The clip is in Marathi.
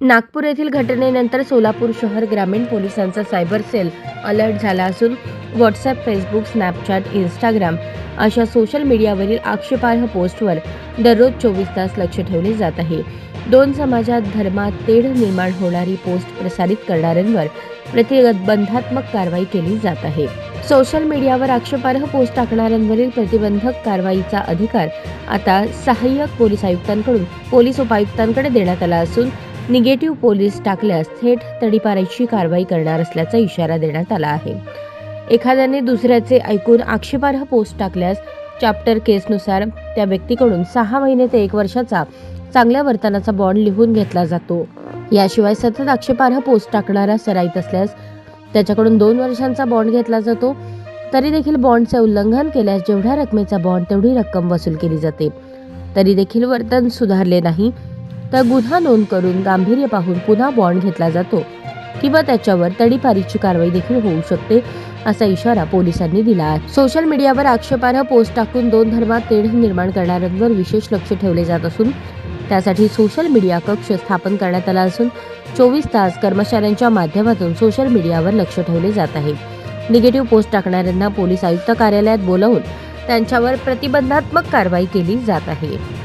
नागपूर येथील घटनेनंतर सोलापूर शहर ग्रामीण पोलिसांचा सायबर सेल अलर्ट झाला असून व्हॉट्सअप फेसबुक स्नॅपचॅट इंस्टाग्राम अशा सोशल मीडियावरील आक्षेपार्ह पोस्टवर दररोज चोवीस तास लक्ष ठेवले जात आहे. दोन समाजात धर्मात तेढ निर्माण होणारी पोस्ट प्रसारित करणाऱ्यांवर प्रतिबंधात्मक कारवाई केली जात आहे. सोशल मीडियावर आक्षेपार्ह पोस्ट टाकणाऱ्यांवरील प्रतिबंधक कारवाईचा अधिकार आता सहाय्यक पोलीस आयुक्तांकडून पोलीस उपायुक्तांकडे देण्यात आला असून निगेटिव्ह पोलीस टाकल्यास थेट तडीपारीची कारवाई करणार असल्याचा इशारा देण्यात आला आहे. एखाद्याने दुसऱ्याचे ऐकून आक्षेपार्ह पोस्ट टाकल्यास चॅप्टर केसनुसार त्या व्यक्तीकडून सहा महिने ते एक वर्षाचा चांगल्या वर्तनाचा बॉन्ड लिहून घेतला जातो. याशिवाय सतत आक्षेपार्ह पोस्ट टाकणारा सराईत असल्यास त्याच्याकडून दोन वर्षांचा बॉन्ड घेतला जातो. तरी देखील बॉन्डचे उल्लंघन केल्यास जेवढ्या रकमेचा बॉन्ड तेवढी रक्कम वसूल केली जाते. तरी देखील वर्तन सुधारले नाही. तर गुन्हा नोंद करून गांभीर्य पाहून पुन्हा बॉन्ड घेतला जातो. किंवा त्याच्यावर तडीपारीची कारवाई देखील होऊ शकते असा इशारा पोलिसांनी दिला आहे. सोशल मीडियावर आक्षेपार्ह पोस्ट टाकून दोन धर्मात तेढ निर्माण करणाऱ्यांवर विशेष लक्ष ठेवले जात असून त्यासाठी सोशल मीडिया कक्ष स्थापन करण्यात आला असून चोवीस तास कर्मचाऱ्यांच्या माध्यमातून सोशल मीडियावर लक्ष ठेवले जात आहे. निगेटिव्ह पोस्ट टाकणाऱ्यांना पोलीस आयुक्त कार्यालयात बोलावून त्यांच्यावर प्रतिबंधात्मक कारवाई केली जात आहे.